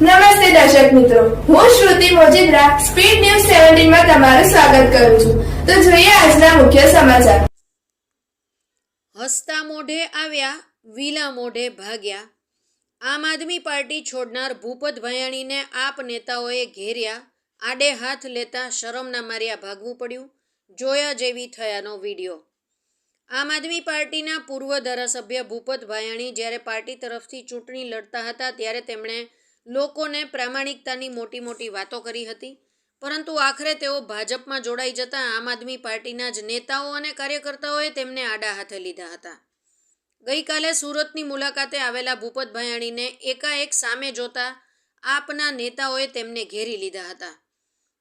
નમસ્તે દર્શક મિત્રો. હું શ્રુતિ મોજીદ્રા, સ્પીડ ન્યૂઝ સેવન્ટીનમાં તમારું સ્વાગત કરું છું. તો જોઈએ આજના મુખ્ય સમાચાર. હસતા મોઢે આવ્યા, વીલા મોઢે ભાગ્યા. આમ આદમી પાર્ટી છોડનાર ભૂપત ભયાણીને આપ નેતાઓએ ઘેર્યા. આડે હાથ લેતા શરમના માર્યા ભાગવું પડ્યું. જોયા જેવી થયાનો વીડિયો. આમ આદમી પાર્ટીના પૂર્વ ધારાસભ્ય ભૂપત ભાયાણી જ્યારે પાર્ટી તરફથી ચૂંટણી લડતા હતા ત્યારે તેમણે લોકોને પ્રામાણિકતાની મોટી મોટી વાતો કરી હતી. પરંતુ આખરે તેઓ ભાજપમાં જોડાઈ જતા આમ આદમી પાર્ટીના જ નેતાઓ અને કાર્યકર્તાઓએ તેમને આડા હાથે લીધા હતા. ગઈકાલે સુરતની મુલાકાતે આવેલા ભૂપત ભયાણીને એકાએક સામે જોતા આપના નેતાઓએ તેમને ઘેરી લીધા હતા.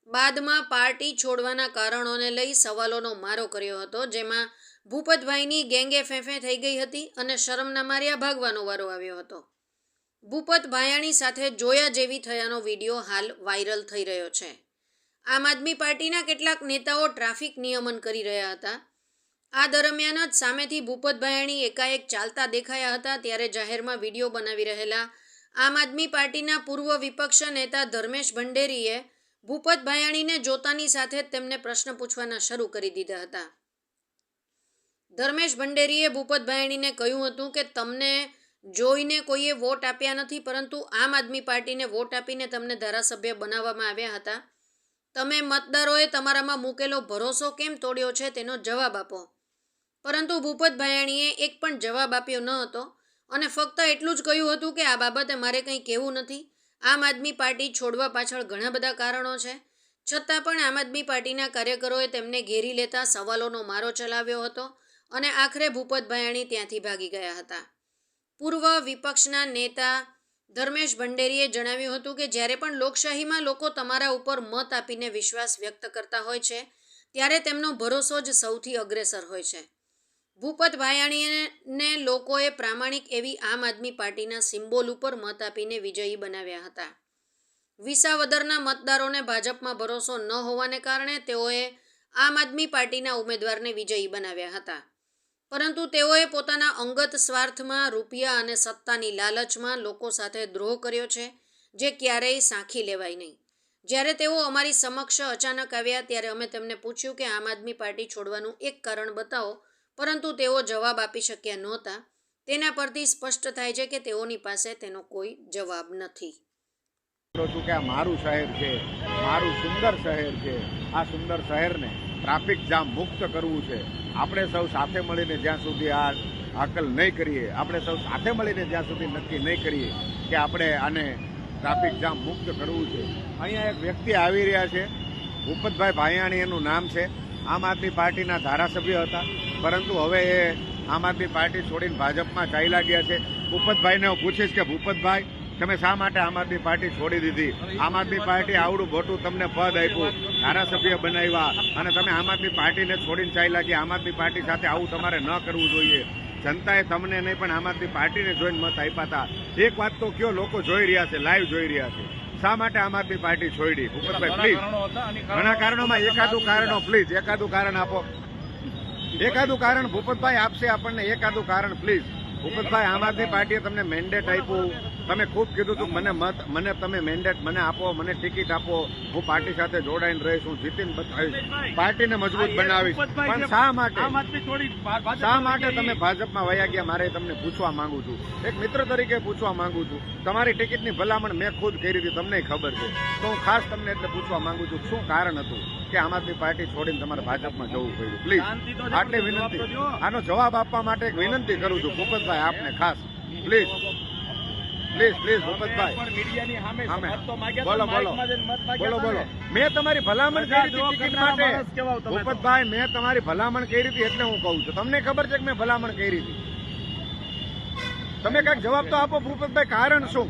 બાદમાં પાર્ટી છોડવાના કારણોને લઈ સવાલોનો મારો કર્યો હતો, જેમાં ભૂપતભાઈની ગેંગે ફેંફે થઈ ગઈ હતી અને શરમના માર્યા ભાગવાનો વારો આવ્યો હતો. ભૂપત ભાયાણી સાથે જોયા જેવી થયાનો વીડિયો હાલ વાયરલ થઈ રહ્યો છે. આમ આદમી પાર્ટીના કેટલાક નેતાઓ ટ્રાફિક નિયમન કરી રહ્યા હતા. આ દરમિયાન જ સામેથી ભૂપત ભાયાણી એકાએક ચાલતા દેખાયા હતા ત્યારે જાહેરમાં વીડિયો બનાવી રહેલા આમ આદમી પાર્ટીના પૂર્વ વિપક્ષ નેતા ધર્મેશ ભંડેરીએ ભૂપત ભાયાણીને જોતાની સાથે જ તેમને પ્રશ્ન પૂછવાના શરૂ કરી દીધા હતા. ધર્મેશ ભંડેરીએ ભૂપત ભાયાણીને કહ્યું હતું કે, તમને જોઈને કોઈએ વોટ આપ્યા નથી, પરંતુ આમ આદમી પાર્ટીને વોટ આપીને તમને ધારાસભ્ય બનાવવામાં આવ્યા હતા. તમે મતદારોએ તમારામાં મૂકેલો ભરોસો કેમ તોડ્યો છે તેનો જવાબ આપો. પરંતુ ભૂપત ભાયાણીએ એક પણ જવાબ આપ્યો ન હતો અને ફક્ત એટલું જ કહ્યું હતું કે આ બાબતે મારે કંઈ કહેવું નથી. આમ આદમી પાર્ટી છોડવા પાછળ ઘણા બધા કારણો છે. છતાં પણ આમ આદમી પાર્ટીના કાર્યકરોએ તેમને ઘેરી લેતા સવાલોનો મારો ચલાવ્યો હતો અને આખરે ભૂપત ભાયાણી ત્યાંથી ભાગી ગયા હતા. પૂર્વ વિપક્ષના નેતા ધર્મેશ ભંડેરીએ જણાવ્યું હતું કે જ્યારે પણ લોકશાહીમાં લોકો તમારા ઉપર મત આપીને વિશ્વાસ વ્યક્ત કરતા હોય છે, ત્યારે તેમનો ભરોસો જ સૌથી અગ્રેસર હોય છે. ભૂપત ભાયાણીને લોકોએ પ્રામાણિક એવી આમ આદમી પાર્ટીના સિમ્બોલ ઉપર મત આપીને વિજયી બનાવ્યા હતા. વિસાવદરના મતદારોને ભાજપમાં ભરોસો ન હોવાને કારણે તેઓએ આમ આદમી પાર્ટીના ઉમેદવારને વિજયી બનાવ્યા હતા. પરંતુ તેઓએ પોતાના અંગત સ્વાર્થમાં રૂપિયા અને સત્તાની લાલચમાં લોકો સાથે દ્રોહ કર્યો છે, જે ક્યારેય સાંખી લેવાય નહીં. જ્યારે તેઓ અમારી સમક્ષ અચાનક આવ્યા ત્યારે અમે તેમને પૂછ્યું કે આમ આદમી પાર્ટી છોડવાનું એક કારણ બતાવો, પરંતુ તેઓ જવાબ આપી શક્યા નહોતા. તેના પરથી સ્પષ્ટ થાય છે કે તેઓની પાસે તેનો કોઈ જવાબ નથી. મારું શહેર છે, મારું સુંદર શહેર છે, આ સુંદર શહેરને ટ્રાફિક જામ મુક્ત કરવું છે. આપણે સૌ સાથે મળીને જ્યાં સુધી આ હાકલ નહીં કરીએ, આપણે સૌ સાથે મળીને જ્યાં સુધી નક્કી નહીં કરીએ કે આપણે આને ટ્રાફિક જામ મુક્ત કરવું છે. અહીંયા એક વ્યક્તિ આવી રહ્યા છે. ભૂપતભાઈ ભાયાણી એનું નામ છે. આમ આદમી પાર્ટીના ધારાસભ્ય હતા. પરંતુ હવે એ આમ આદમી પાર્ટી છોડીને ભાજપમાં ચાલ્યા ગયા છે. ભૂપતભાઈને હું પૂછીશ કે ભૂપતભાઈ તમે શા માટે આમ આદમી પાર્ટી છોડી દીધી? આમ આદમી પાર્ટી આવડું મોટું તમને પદ આપ્યું ધારાસભ્ય બનાવ્યા અને તમે આમ આદમી પાર્ટીને છોડીને ચાલ્યા કે આમ આદમી પાર્ટી સાથે આવું તમારે ન કરવું જોઈએ. જનતાએ તમને નહીં પણ આમ આદમી પાર્ટીને જોઈને મત આપ્યા હતા. એક વાત તો કયો લોકો જોઈ રહ્યા છે લાઈવ જોઈ રહ્યા છે. શા માટે આમ આદમી પાર્ટી છોડી? ભૂપતભાઈ પ્લીઝ ઘણા કારણોમાં એકાદું કારણો પ્લીઝ એકાદું કારણ આપો. એકાદું કારણ ભૂપતભાઈ આપશે આપણને એકાદું કારણ પ્લીઝ ભૂપતભાઈ આમ આદમી પાર્ટીએ તમને મેન્ડેટ આપ્યું. તમે ખૂબ કીધું હતું મને મત મને તમે મેન્ડેટ મને આપો મને ટિકિટ આપો. હું પાર્ટી સાથે જોડાઈને રહીશ હું જીતીને બતાવીશ. પાર્ટીને મજબૂત બનાવીશ. પણ શા માટે? શા માટે તમે ભાજપમાં વયા ગયા? મારે તમને પૂછવા માંગુ છું. એક મિત્ર તરીકે પૂછવા માંગુ છું. તમારી ટિકિટની ભલામણ મેં ખુદ કરી હતી તમને ખબર છે. તો હું ખાસ તમને એટલે પૂછવા માંગુ છું શું કારણ હતું? કે આમ આદમી પાર્ટી છોડીને તમારે ભાજપમાં જવું પડ્યું. પ્લીઝ આટલી વિનંતી. આનો જવાબ આપવા માટે એક વિનંતી કરું છું ભૂપતભાઈ આપને ખાસ. Please please please Bhupatbhai. બોલો બોલો. બોલો બોલો. મેં તમારી ભલામણ કરી હતી ટિકિટ માટે. ભૂપતભાઈ મેં તમારી ભલામણ કરી હતી એટલે હું કહું છું. તમને ખબર છે કે મેં ભલામણ કરી હતી? તમે કંઈક જવાબ તો આપો ભૂપતભાઈ કારણ શું?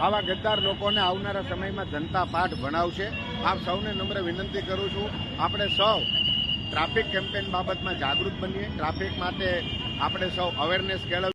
આવા ગદ્દાર લોકોને આવનારા સમયમાં જનતા પાઠ ભણાવશે. આપ સૌને નમ્ર વિનંતી કરું છું, આપણે સૌ ટ્રાફિક કેમ્પેન બાબતમાં જાગૃત બનીએ. ટ્રાફિક માટે આપણે સૌ અવેરનેસ કેળવીએ.